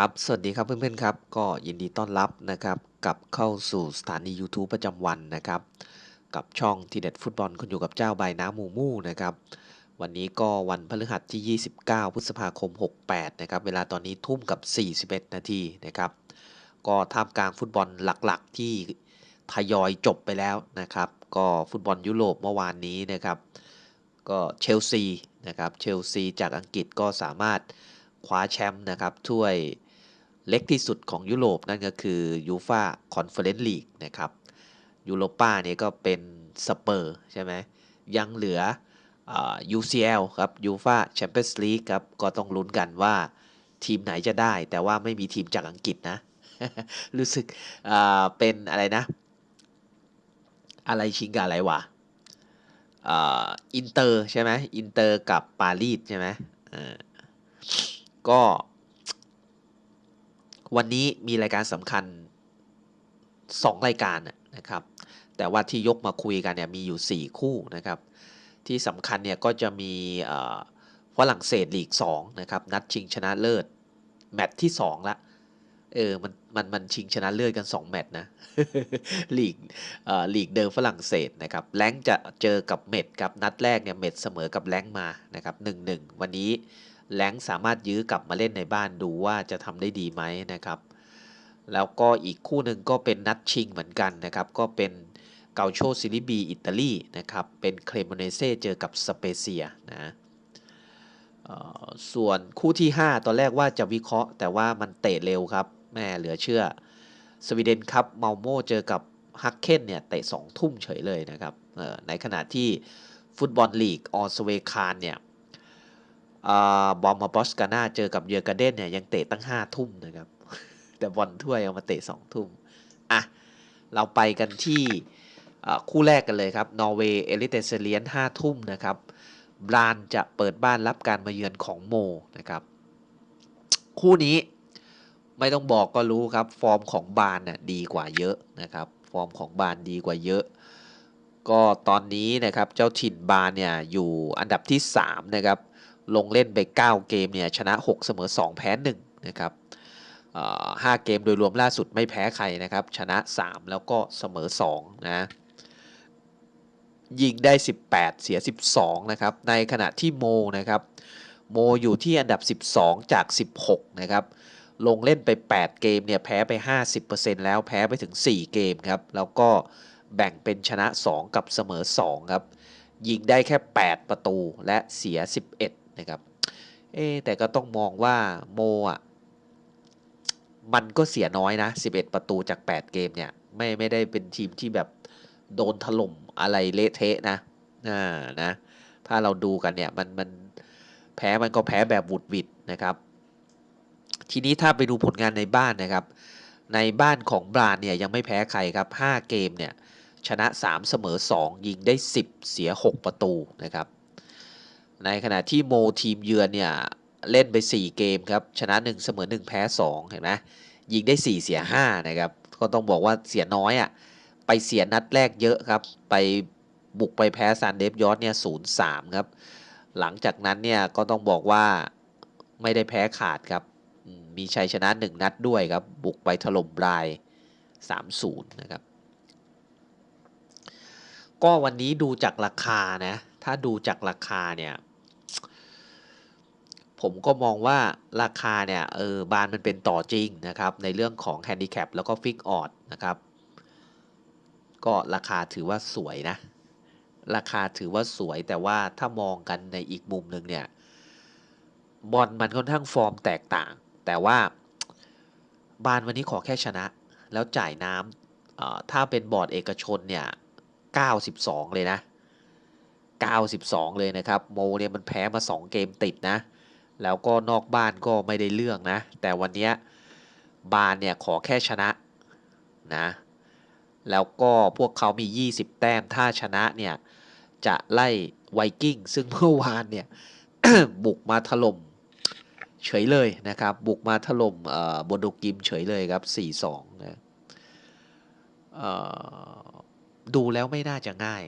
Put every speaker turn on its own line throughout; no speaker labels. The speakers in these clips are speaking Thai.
ครับ สวัสดีครับเพื่อนๆครับ ก็ยินดีต้อนรับนะครับกับเข้าสู่สถานี YouTube ประจำวันนะครับ กับช่องทีเด็ดฟุตบอลคุณอยู่กับเจ้าใบน้ำหมูมู่นะครับ วันนี้ก็วันพฤหัสที่ 29 พฤษภาคม 68 นะครับ เวลาตอนนี้ทุ่มกับ 41 นาทีนะครับ ก็ท่ามกลางฟุตบอลหลักๆ ที่ทยอยจบไปแล้วนะครับ ก็ฟุตบอลยุโรปเมื่อวานนี้นะครับ ก็เชลซีนะครับ เชลซีจากอังกฤษก็สามารถคว้าแชมป์นะครับถ้วย เล็กที่สุดของยุโรปนั่นก็คือยูฟาคอนเฟอเรนซ์ลีกนะครับยูโรป้าเนี่ยก็เป็นสเปอร์ใช่ไหมยังเหลืออ่า UCL ครับยูฟาแชมเปี้ยนส์ลีกครับก็ต้องลุ้นกันว่าทีมไหนจะได้ แต่ว่าไม่มีทีมจากอังกฤษนะ รู้สึกอ่าเป็นอะไรนะ อะไรชิงกับอะไรวะอ่าอินเตอร์ใช่ไหมอินเตอร์กับปารีสใช่ไหมก็ วันนี้มีรายการสำคัญ 2 รายการนะครับ แต่ว่าที่ยกมาคุยกันเนี่ยมีอยู่ 4 คู่นะครับ ที่สำคัญเนี่ยก็จะมีฝรั่งเศสลีก2นะครับ นัดชิงชนะเลิศแมตช์ที่ 2 ละเออมันมันมันชิงชนะเลิศกัน 2 แมตช์นะลีกเอ่อลีกเดิมฝรั่งเศสนะครับแล้งจะเจอกับเมดครับนัดแรกเนี่ยเมดเสมอกับแล้งมานะครับ1-1วันนี้ แหลงสามารถยื้อกลับมาเล่นในบ้านดูว่าจะทำได้ดีไหมนะครับ แล้วก็อีกคู่หนึ่งก็เป็นนัดชิงเหมือนกันนะครับ ก็เป็นเกาโชซิลิบีอิตาลีนะครับ เป็นเครโมเนเซ่เจอกับสเปเซียนะส่วนคู่ที่ 5 ตอนแรกว่าจะวิเคราะห์ แต่ว่ามันเตะเร็วครับแม่เหลือเชื่อ สวีเดนครับเมาโมเจอกับฮักเคนเนี่ยเตะ2ทุ่มเฉยเลยนะครับในขณะที่ฟุตบอลลีกออสเวคานเนี่ย บอมมาบอสกาน่าเจอกับเยอร์กาเดนเนี่ยยังเตะตั้ง5ทุ่มนะครับ แต่บอลถ้วยเอามาเตะ2ทุ่มอะ เราไปกันที่คู่แรกกันเลยครับนอร์เวย์เอลิเตเซเลียน5ทุ่มนะครับบรานจะเปิดบ้านรับการมาเยือนของโมนะครับ คู่นี้ไม่ต้องบอกก็รู้ครับ ฟอร์มของบานน่ะดีกว่าเยอะนะครับ ฟอร์มของบานดีกว่าเยอะ ก็ตอนนี้นะครับเจ้าถิ่นบานเนี่ยอยู่อันดับที่ 3 นะครับ ลงเล่นไป 9 เกมเนี่ยชนะ 6 เสมอ 2 แพ้ 1 นะครับเอ่อ5เกมโดยรวมล่าสุดไม่แพ้ใครนะครับ ชนะ 3 แล้วก็เสมอ2นะยิงได้ 18 เสีย 12 นะครับ ในขณะที่โมนะครับ โมอยู่ที่อันดับ 12 จาก 16 นะครับ ลงเล่นไป 8 เกมเนี่ยแพ้ไป 50%แล้วแพ้ไปถึง 4 เกมครับ แล้วก็แบ่งเป็นชนะ 2 กับเสมอ 2 ครับ ยิงได้แค่ 8 ประตูและเสีย 11 นะครับ เอแต่ก็ต้องมองว่าโมอะมันก็เสียน้อยนะ 11 ประตูจาก 8 เกมเนี่ย ไม่ไม่ได้เป็นทีมที่แบบโดนถล่มอะไรเละเทะนะอ่านะ ถ้าเราดูกันเนี่ยมันมันแพ้มันก็แพ้แบบหวุดวิดนะครับ ทีนี้ถ้าไปดูผลงานในบ้านนะครับ ในบ้านของบรานเนี่ยยังไม่แพ้ใครครับ 5 เกมเนี่ยชนะ 3 เสมอ 2 ยิงได้ 10 เสีย 6 ประตูนะครับ ในขณะที่โมทีมเยือนเนี่ย เล่นไป 4 เกมครับ ชนะ 1 เสมอ 1 แพ้ 2 เห็นไหมยิงได้ 4 เสีย 5 นะครับ ก็ต้องบอกว่าเสียน้อยอะ่ะ ไปเสียนัดแรกเยอะครับ ไปบุกไปแพ้ซานเดฟยอร์เนี่ยศูนย์สามครับ หลังจากนั้นเนี่ยก็ต้องบอกว่าไม่ได้แพ้ขาดครับ มีชัยชนะ1นัดด้วยครับ บุกไปถล่มราย3-0นะครับ ก็วันนี้ดูจากราคานะ ถ้าดูจากราคาเนี่ย ผมก็มองว่าราคาเนี่ยเออบานมันเป็นต่อจริงนะครับ ในเรื่องของแฮนดิแคปแล้วก็ฟิกออดนะครับ ก็ราคาถือว่าสวยนะ ราคาถือว่าสวยแต่ว่าถ้ามองกันในอีกมุมหนึ่งเนี่ยบอลมันค่อนข้างฟอร์มแตกต่าง แต่ว่าบานวันนี้ขอแค่ชนะ แล้วจ่ายน้ำถ้าเป็นบอร์ดเอกชนเนี่ย 92 เลยนะ 92 เลยนะครับ โมเนี่ยมันแพ้มา 2 เกมติดนะ แล้วก็นอกบ้านก็ไม่ได้เรื่องนะ แต่วันนี้บานเนี่ยขอแค่ชนะนะ แล้วก็พวกเขามี 20 แต้ม ถ้าชนะเนี่ย จะไล่ไวกิ้ง ซึ่งเมื่อวานเนี่ย บุกมาถล่มเฉยเลยนะครับ บุกมาถล่มเอ่อโบโดกิมเฉยเลยครับ 4-2 นะดูแล้วไม่น่าจะง่าย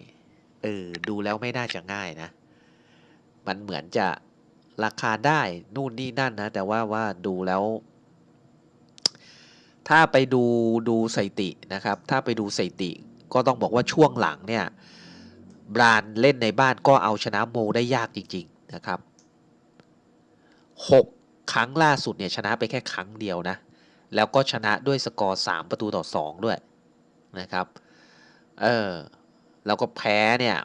เออดูแล้วไม่น่าจะง่ายนะ มันเหมือนจะราคาได้นู่นนี่นั่นนะ แต่ว่าว่าดูแล้ว ถ้าไปดูดูสถิตินะครับ ถ้าไปดูสถิติ ก็ต้องบอกว่าช่วงหลังเนี่ยบรานเล่นในบ้านก็เอาชนะโมได้ยากจริง ๆนะครับหกครั้งล่าสุดเนี่ยชนะไปแค่ครั้งเดียวนะ แล้วก็ชนะด้วยสกอร์3ประตูต่อ2ด้วยนะครับ เออ แล้วก็แพ้เนี่ย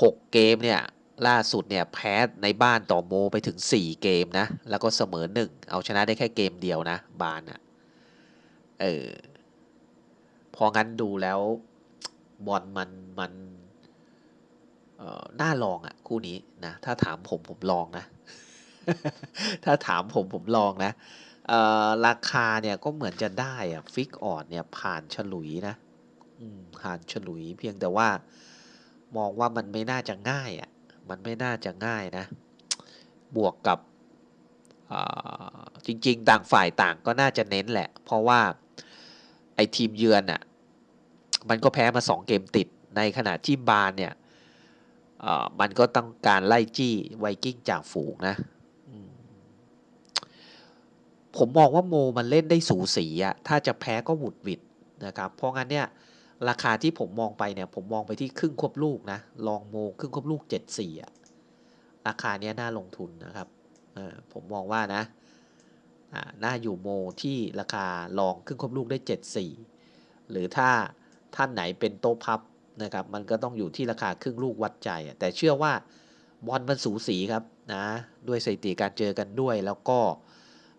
6เกมเนี่ยล่าสุดเนี่ยแพ้ในบ้านต่อโมไปถึง 4 เกมนะ แล้วก็เสมอ1เอาชนะได้แค่เกมเดียวนะ บานอะเออพองั้นดูแล้วบอลมันมันเอ่อน่าลองอะคู่นี้นะ ถ้าถามผมผมลองนะ ถ้าถามผมผมลองนะเอ่อราคาเนี่ยก็เหมือนจะได้อะฟิกออดเนี่ยผ่านฉลุยนะ อืมผ่านฉลุยเพียงแต่ว่า มองว่ามันไม่น่าจะง่ายอะ่ะ มันไม่น่าจะง่ายนะ บวกกับจริง ๆ ต่างฝ่ายต่างก็น่าจะเน้นแหละ เพราะว่าไอ้ทีมเยือนอะ มันก็แพ้มาสองเกมติด ในขณะที่บาร์เนี่ยมันก็ต้องการไล่จี้ไวกิ้งจากฝูงนะผมมองว่าโมมันเล่นได้สูสีอะถ้าจะแพ้ก็หวุดหวิดนะครับ เพราะงั้นเนี่ย ราคาที่ผมมองไปเนี่ย ผมมองไปที่ครึ่งควบลูกนะ ลองโมครึ่งควบลูก 74อะราคาเนี้ยน่าลงทุนนะครับผมมองว่านะน่าอยู่โมที่ราคาลองครึ่งควบลูกได้ 74 หรือถ้าท่านไหนเป็นโต๊ะพับนะครับ มันก็ต้องอยู่ที่ราคาครึ่งลูกวัดใจ แต่เชื่อว่าบอลมันสูสีครับนะ ด้วยสถิติการเจอกันด้วย แล้วก็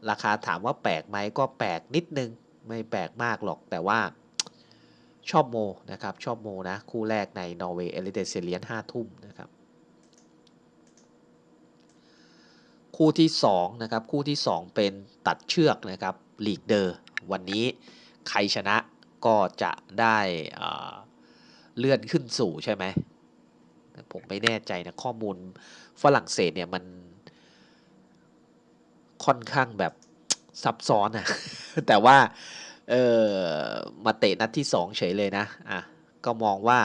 ราคาถามว่าแปลกไหมก็แปลกนิดนึง ไม่แปลกมากหรอก แต่ว่า ชอบโมนะครับ ชอบโมนะ คู่แรกในนอร์เวย์เอลิเดเซเลียนห้าทุ่มนะครับ คู่ที่2นะครับ คู่ที่ 2 เป็นตัดเชือกนะครับลีกเดอร์วันนี้ใครชนะก็จะได้เลื่อนขึ้นสู่ใช่ไหมผมไม่แน่ใจนะ ข้อมูลฝรั่งเศสเนี่ยมันค่อนข้างแบบซับซ้อนอะแต่ว่า เออมาเตะนัดที่ 2 เฉยเลยนะอะก็มองว่า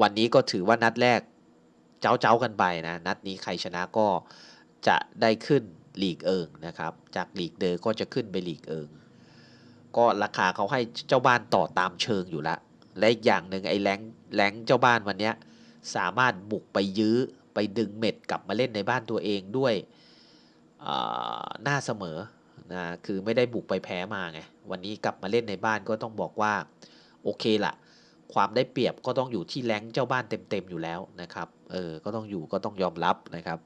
วันนี้ก็ถือว่านัดแรกเจ้าเจ้ากันไปนะ นัดนี้ใครชนะก็จะได้ขึ้นลีกเอิงนะครับ จากลีกเดอร์ก็จะขึ้นไปลีกเอิง ก็ราคาเขาให้เจ้าบ้านต่อตามเชิงอยู่ล้วและอีกอย่างหนึ่งไอ้แรงแรงเจ้าบ้านวันนี้สามารถบุกไปยื้อไปดึงเม็ดกลับมาเล่นในบ้านตัวเองด้วยหน้าเสมอ นะคือไม่ได้บุกไปแพ้มาไงวันนี้กลับมาเล่นในบ้านก็ต้องบอกว่าโอเคละความได้เปรียบก็ต้องอยู่ที่แรงเจ้าบ้านเต็มๆอยู่แล้วนะครับเออก็ต้องอยู่ก็ต้องยอมรับนะครับ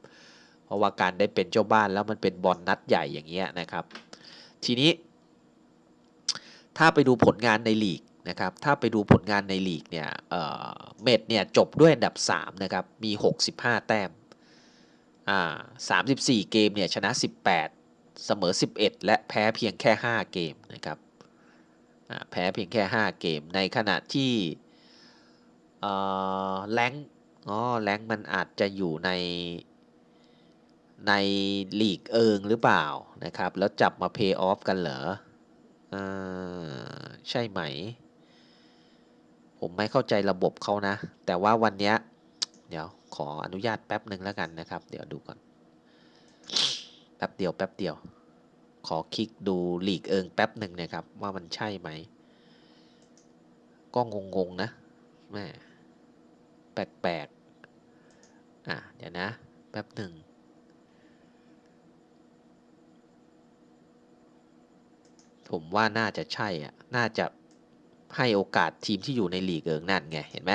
เพราะว่าการได้เป็นเจ้าบ้านแล้วมันเป็นบอลนัดใหญ่อย่างเงี้ยนะครับ ทีนี้ ถ้าไปดูผลงานในลีกนะครับถ้าไปดูผลงานในลีกเนี่ยเออเมดเนี่ยจบด้วยอันดับ3นะครับมี 65 แต้มอ่า34 เกมเนี่ยชนะ 18 เสมอ 11 และแพ้เพียงแค่ 5 เกมนะครับแพ้เพียงแค่ 5 เกม ในขณะที่แรงอ๋อแรงมันอาจจะอยู่ในในลีกเอิงหรือเปล่านะครับ แล้วจับมาเพย์ออฟกันเหรอออใช่ไหม ผมไม่เข้าใจระบบเขานะ แต่ว่าวันเนี้ยเดี๋ยวขออนุญาตแป๊บหนึ่งแล้วกันนะครับ เดี๋ยวดูก่อน แป๊บเดียวแป๊บเดียว ขอคลิกดูหลีกเอิงแป๊บหนึ่งนะครับ ว่ามันใช่ไหม ก็งงๆนะแม่แปลกๆ อะ เดี๋ยวนะ แป๊บหนึ่งผมว่าน่าจะใช่อะ น่าจะให้โอกาสทีมที่อยู่ในลีกเอิงนั่นไง เห็นไหม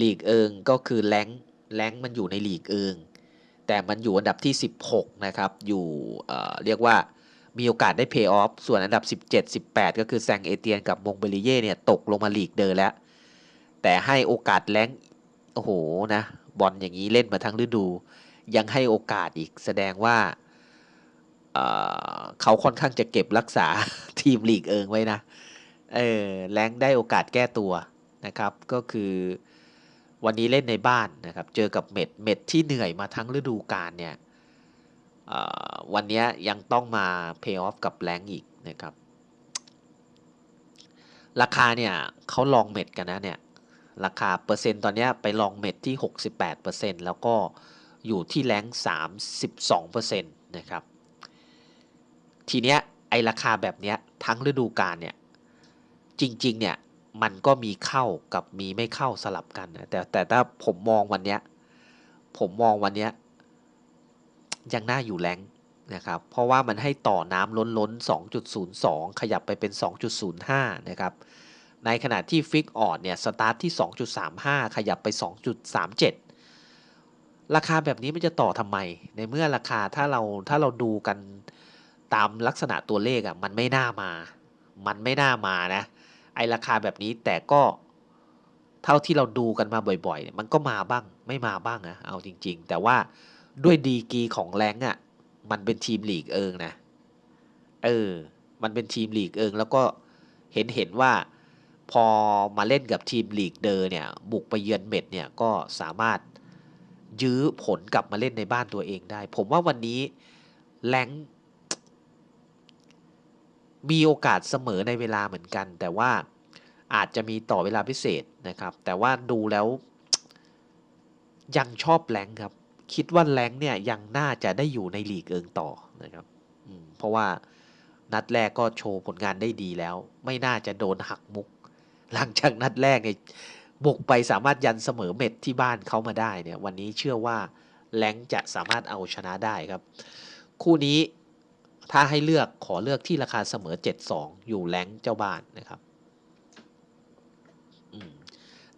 ลีกเอิงก็คือแรงแรงมันอยู่ในลีกเอิง แต่มันอยู่อันดับที่ 16 นะครับ อยู่เเรียกว่ามีโอกาสได้เพย์ออฟ ส่วนอันดับ 17 18 ก็คือแซงเอเตียนกับมงเบลิเย่เนี่ยตกลงมาลีกเดินแล้ว แต่ให้โอกาสแรงโอ้โหนะ บอลอย่างนี้เล่นมาทั้งฤดู ยังให้โอกาสอีกแสดงว่าเเขาค่อนข้างจะเก็บรักษาทีมลีกเอิงไว้นะ เออแรงได้โอกาสแก้ตัวนะครับ ก็คือ วันนี้เล่นในบ้านนะครับเจอกับเม็ดเม็ดที่เหนื่อยมาทั้งฤดูกาลเนี่ยวันนี้ยังต้องมาเพย์ออฟกับแรงอีกนะครับ ราคาเนี่ยเขาลองเม็ดกันนะเนี่ยราคาเปอร์เซ็นต์ตอนนี้ไปลองเม็ดที่ 68%แล้วก็อยู่ที่แรงค์32%นะครับ ทีเนี้ยไอราคาแบบเนี้ยทั้งฤดูกาลเนี่ยจริงๆเนี่ย มันก็มีเข้ากับมีไม่เข้าสลับกันนะแต่แต่ถ้าผมมองวันเนี้ยผมมองวันเนี้ยยังน่าอยู่แรงนะครับ เพราะว่ามันให้ต่อน้ำล้นล้น 2.02 ขยับไปเป็น 2.05 นะครับ ในขณะที่ฟิกออดเนี่ยสตาร์ทที่ 2.35 ขยับไป 2.37 ราคาแบบนี้มันจะต่อทำไม ในเมื่อราคาถ้าเราถ้าเราดูกันตามลักษณะตัวเลขอะ่ะมันไม่น่ามา มันไม่น่ามานะ ไอราคาแบบนี้แต่ก็เท่าที่เราดูกันมาบ่อยๆเนี่ยมันก็มาบ้างไม่มาบ้างนะเอาจริง ๆ แต่ว่าด้วยดีกีของแรงอะ่ะมันเป็นทีมลีกเอิงนะเออมันเป็นทีมลีกเอิงแล้วก็เห็นเห็นว่าพอมาเล่นกับทีมลีกเดอร์เนี่ยบุกไปเยือนเม็ดเนี่ยก็สามารถยื้อผลกลับมาเล่นในบ้านตัวเองได้ ผมว่าวันนี้แรง มีโอกาสเสมอในเวลาเหมือนกัน แต่ว่าอาจจะมีต่อเวลาพิเศษนะครับ แต่ว่าดูแล้วยังชอบแรงครับ คิดว่าแรงเนี่ยยังน่าจะได้อยู่ในลีกเอิงต่อนะครับเพราะว่านัดแรกก็โชว์ผลงานได้ดีแล้ว ไม่น่าจะโดนหักมุก หลังจากนัดแรกเนี่ยบุกไปสามารถยันเสมอเม็ดที่บ้านเขามาได้เนี่ย วันนี้เชื่อว่าแรงจะสามารถเอาชนะได้ครับ คู่นี้ ถ้าให้เลือกขอเลือกที่ราคาเสมอ 7-2 อยู่แรงเจ้าบ้านนะครับ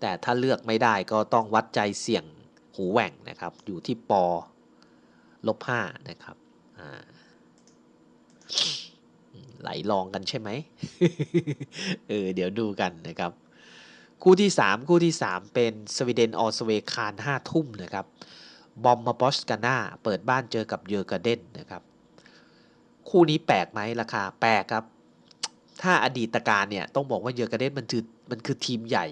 แต่ถ้าเลือกไม่ได้ก็ต้องวัดใจเสี่ยงหูแหว่งนะครับ อยู่ที่ปอลบห้านะครับไหลลองกันใช่ไหมเออเดี๋ยวดูกันนะครับ คู่ที่ 3 คู่ที่ 3 เป็นสวีเดนออสเวคาน5ทุ่มนะครับบอมมาบอสกาน่าเปิดบ้านเจอกับเยอร์กาเดนนะครับ คู่นี้แปลกไหมราคาแปลกครับ ถ้าอดีตการเนี่ยต้องบอกว่าเยอร์กาเดนมันคือมันคือทีมใหญ่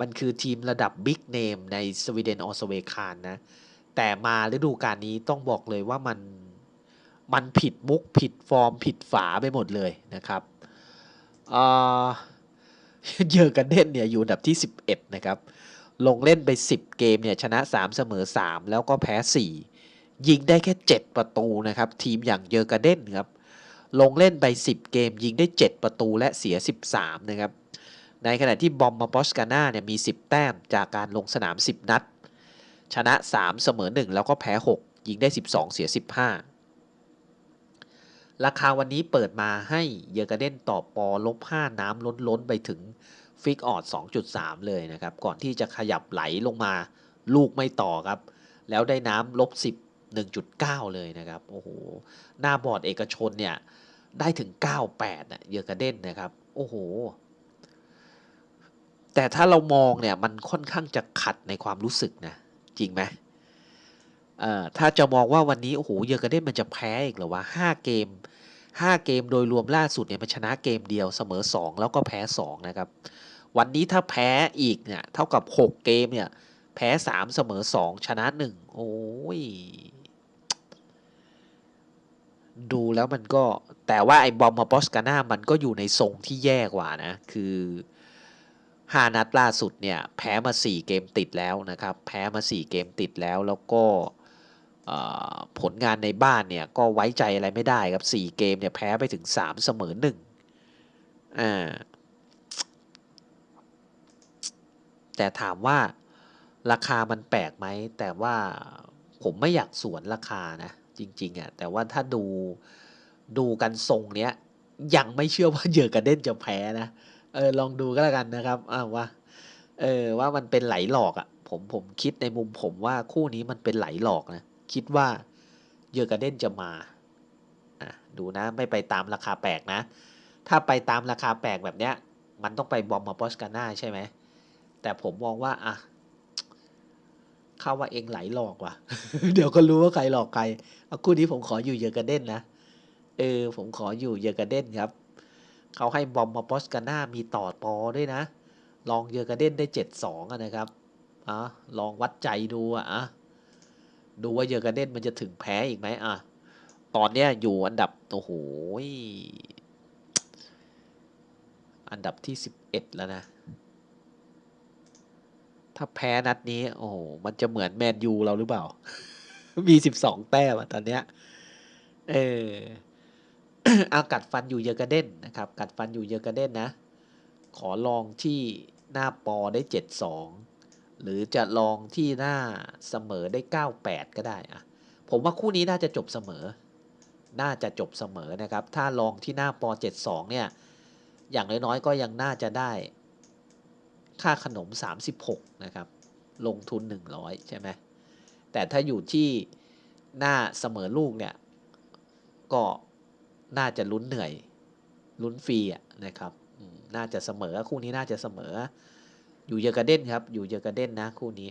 มันคือทีมระดับบิ๊กเนมในสวีเดนออสเวคานนะ แต่มาฤดูกาลนี้ต้องบอกเลยว่ามันมันผิดมุกผิดฟอร์มผิดฝาไปหมดเลยนะครับเอ่อเยอร์กันเดนเนี่ยอยู่อันดับที่ 11 นะครับ ลงเล่นไป 10 เกมเนี่ยชนะ 3 เสมอ 3 แล้วก็แพ้ 4 ยิงได้แค่ 7 ประตูนะครับ ทีมอย่างเยอร์กันเดนครับลงเล่นไป 10 เกม ยิงได้ 7 ประตูและเสีย 13 นะครับ ในขณะที่บอมมาบอสกาน่าเนี่ยมี 10 แต้มจากการลงสนาม 10 นัด ชนะ 3 เสมอ 1 แล้วก็แพ้ 6 ยิงได้ 12 เสีย 15 ราคาวันนี้เปิดมาให้เยอร์กาเดนต่อปอลบ 5 น้ำล้นล้นไปถึงฟิกออด 2.3 เลยนะครับ ก่อนที่จะขยับไหลลงมาลูกไม่ต่อครับ แล้วได้น้ำลบ 10 1.9 เลยนะครับ โอ้โห หน้าบอร์ดเอกชนเนี่ย ได้ถึง 98อะเยอร์กาเดนนะครับ โอ้โห แต่ถ้าเรามองเนี่ย มันค่อนข้างจะขัดในความรู้สึกนะ จริงไหมถ้าจะมองว่าวันนี้ โอ้โห เยอร์กาเดนมันจะแพ้อีกหรอวะห้าเกมห้าเกมโดยรวมล่าสุดเนี่ย มันชนะเกมเดียวเสมอสองแล้วก็แพ้สองนะครับ วันนี้ถ้าแพ้อีกเนี่ย เท่ากับหกเกมเนี่ย แพ้สามเสมอสองชนะหนึ่งโอ้ย ดูแล้วมันก็แต่ว่าไอ้บอมมาบอสกาน่ามันก็อยู่ในทรงที่แย่กว่านะ คือห้านัดล่าสุดเนี่ย แพ้มาสี่เกมติดแล้วนะครับ แพ้มาสี่เกมติดแล้วแล้วก็ผลงานในบ้านเนี่ย ก็ไว้ใจอะไรไม่ได้ครับ4เกมเนี่ยแพ้ไปถึง3เสมอ1อ่าแต่ถามว่าราคามันแปลกไหม แต่ว่าผมไม่อยากสวนราคานะ จริงๆอะ่ะแต่ว่าถ้าดูดูกันทรงเนี้ย ยังไม่เชื่อว่าเยอร์กาเดนจะแพ้นะ เออลองดูก็แล้วกันนะครับอ้าวว่าเออว่ามันเป็นไหลหลอกอะ่ะผมผมคิดในมุมผมว่าคู่นี้มันเป็นไหลหลอกนะ คิดว่าเยอร์กาเดนจะมาอะดูนะไม่ไปตามราคาแปลกนะ ถ้าไปตามราคาแปลกแบบเนี้ย มันต้องไปบอมมาปอสกาน่าใช่ไหมแต่ผมมองว่าอะ ข้าว่าเองไหลหลอกว่ะ เดี๋ยวก็รู้ว่าใครหลอกใครเอาคู่นี้ผมขออยู่เยอกร์เดนนะ เออ ผมขออยู่เยอกร์เดนครับ เขาให้บอมมาปอสกาน่ามีต่อปอด้วยนะ ลองเยอกร์เดนได้เจ็ดสองนะครับอะลองวัดใจดูอะอะดูว่าเยอกร์เดนมันจะถึงแพ้อีกไหมอะ ตอนเนี้ยอยู่อันดับ โอ้โห อันดับที่สิบเอ็ดแล้วนะ ถ้าแพ้นัดนี้ โอ้โหมันจะเหมือนแมนยูเราหรือเปล่า มีสิบสองแต้มอะตอนเนี้ย เออเอากัดฟันอยู่เยอกระเด้นนะครับ กัดฟันอยู่เยอกระเด้นนะ ขอลองที่หน้าปอได้72หรือจะลองที่หน้าเสมอได้98ก็ได้อะผมว่าคู่นี้น่าจะจบเสมอ น่าจะจบเสมอนะครับ ถ้าลองที่หน้าปอ72เนี่ย อย่างน้อยๆก็ยังน่าจะได้ ค่าขนม 36 นะครับ ลงทุน 100 ใช่ไหมแต่ถ้าอยู่ที่หน้าเสมอลูกเนี่ย ก็น่าจะลุ้นเหนื่อย ลุ้นฟรีอะนะครับ น่าจะเสมอคู่นี้น่าจะเสมอ อยู่เยอกระเด้นครับ อยู่เยอกระเด้นนะ คู่นี้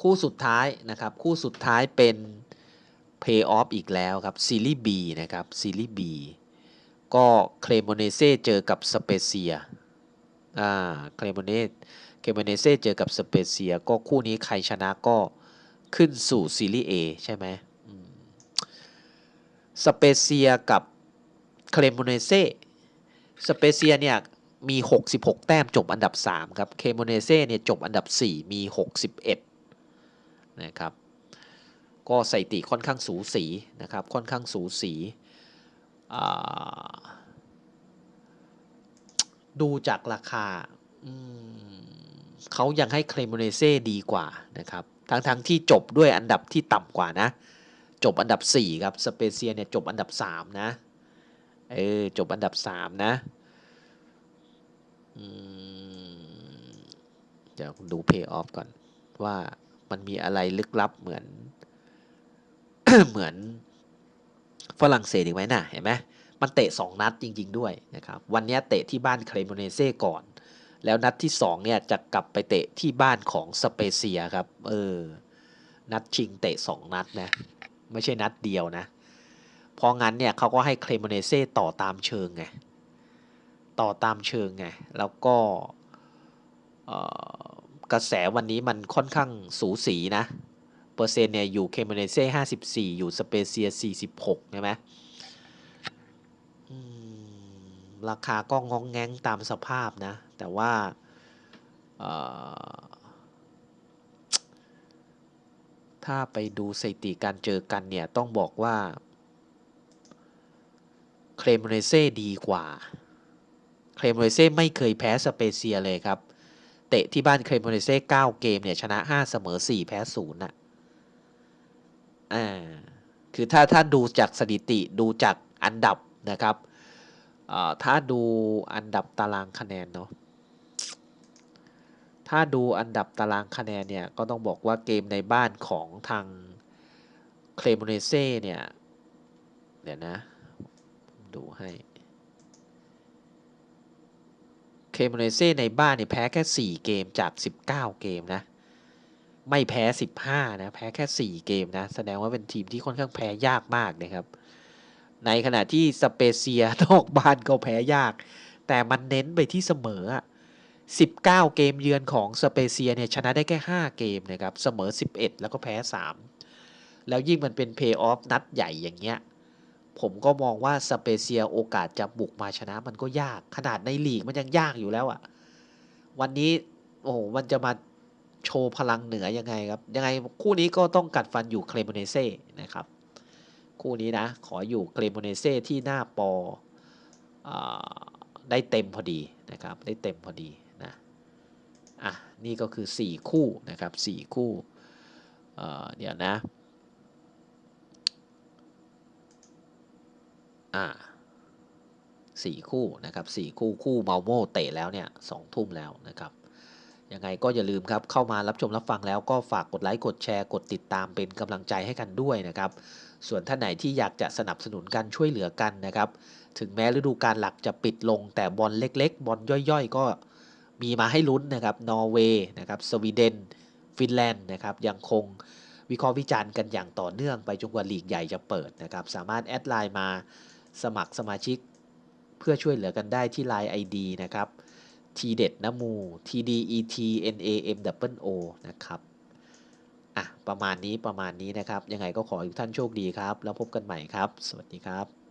คู่สุดท้ายนะครับ คู่สุดท้ายเป็น Play Off อีกแล้วครับซีรีส์ B นะครับซีรีส์ B ก็เคลมโนเซ่เจอกับสเปเซียอ่าเคลมโนเซเคลมโนเซ่เจอกับสเปเซีย ก็คู่นี้ใครชนะก็ขึ้นสู่ซีรีส์ A ใช่ไหมสเปเซียกับเคลมโนเซ่สเปเซียเนี่ยมี 66 แต้มจบอันดับ 3 ครับ เคลมโนเซ่เนี่ยจบอันดับ 4 มี 61 นะครับ ก็ใสถิติค่อนข้างสูสีนะครับ ค่อนข้างสูสี ดูจากราคาเขายังให้เคลมโนเซ่ดีกว่านะครับทั้งทั้งที่จบด้วยอันดับที่ต่ำกว่านะ จบอันดับ 4 ครับ สเปเซียเนี่ยจบอันดับ 3 นะ เออ จบอันดับ 3 นะเดี๋ยวดู Pay Off ก่อน ว่ามันมีอะไรลึกลับเหมือน เหมือน ฝรั่งเศสอีกไหมน่ะเห็นไหมมันเตะ 2 นัดจริง ๆ ด้วยนะครับวันนี้เตะที่บ้านเคลมโนเซ่ก่อน แล้วนัดที่2เนี่ยจะกลับไปเตะที่บ้านของสเปเซียครับเออนัดชิงเตะ 2 นัดนะไม่ใช่นัดเดียวนะเพราะงั้นเนี่ยเขาก็ให้เคลมโนเซ่ต่อตามเชิงไงต่อตามเชิงไงแล้วก็กระแสวันนี้มันค่อนข้างสูสีนะ อร์เซ็นต์เนี่ยอยู่เคมเนเซ่ห้าสิบสี่อยู่สเปเซียสี่สิบหกใช่ไหมราคาก็งองแงงตามสภาพนะ แต่ว่าถ้าไปดูสถิติการเจอกันเนี่ย ต้องบอกว่า เคลมเนเซ่ดีกว่า เคลมเนเซ่ไม่เคยแพ้สเปเซียเลยครับ เตะที่บ้านเคลมเนเซ่9เกมเนี่ย ชนะ 5 เสมอ 4 แพ้0น่ะ อ่าคือถ้าถ้าดูจากสถิติดูจากอันดับนะครับอ่อถ้าดูอันดับตารางคะแนนเนาะถ้าดูอันดับตารางคะแนนเนี่ยก็ต้องบอกว่าเกมในบ้านของทางเคลมเนเซ่เนี่ยเดี๋ยวนะดูให้เคมเนเซ่ในบ้านเนี่ยแพ้แค่ 4 เกมจาก 19 เกมนะ ไม่แพ้ 15 นะ แพ้แค่ 4 เกมนะ แสดงว่าเป็นทีมที่ค่อนข้างแพ้ยากมากนะครับ ในขณะที่สเปเซียนอกบ้านก็แพ้ยาก แต่มันเน้นไปที่เสมอ 19 เกมเยือนของสเปเซียเนี่ยชนะได้แค่ 5 เกมนะครับ เสมอ 11 แล้วก็แพ้ 3 แล้วยิ่งมันเป็นเพย์ออฟนัดใหญ่อย่างเงี้ย ผมก็มองว่าสเปเซียโอกาสจะบุกมาชนะมันก็ยาก ขนาดในลีกมันยังยากอยู่แล้วอะ่ะวันนี้โอ้โหมันจะมา โชว์พลังเหนือยังไงครับ ยังไงคู่นี้ก็ต้องกัดฟันอยู่เคลมโนเซ่นะครับ คู่นี้นะ ขออยู่เคลมโนเซ่ที่หน้าปออได้เต็มพอดีนะครับ ได้เต็มพอดีนะอะนี่ก็คือ 4 คู่นะครับ 4 คู่เอ่เดี๋ยวนะอ่าสี่คู่นะครับสี่คู่คู่เมาโม่เตะแล้วเนี่ยสองทุ่มแล้วนะครับ ยังไงก็อย่าลืมครับเข้ามารับชมรับฟังแล้วก็ฝากกดไลค์กดแชร์กดติดตามเป็นกำลังใจให้กันด้วยนะครับ ส่วนท่านไหนที่อยากจะสนับสนุนกันช่วยเหลือกันนะครับ ถึงแม้ฤดูกาลหลักจะปิดลง แต่บอลเล็ก ๆ บอลย่อยๆ ก็มีมาให้ลุ้นนะครับนอร์เวย์นะครับสวีเดน ฟินแลนด์นะครับยังคงวิเคราะห์วิจารณ์กันอย่างต่อเนื่องไปจนกว่าลีกใหญ่จะเปิดนะครับสามารถแอดไลน์มาสมัครสมาชิก เพื่อช่วยเหลือกันได้ที่ Line ID นะครับ ทีเด็ดนะมู T D E T N A M W O นะครับอะประมาณนี้ประมาณนี้นะครับ ยังไงก็ขอให้ทุกท่านโชคดีครับ แล้วพบกันใหม่ครับ สวัสดีครับ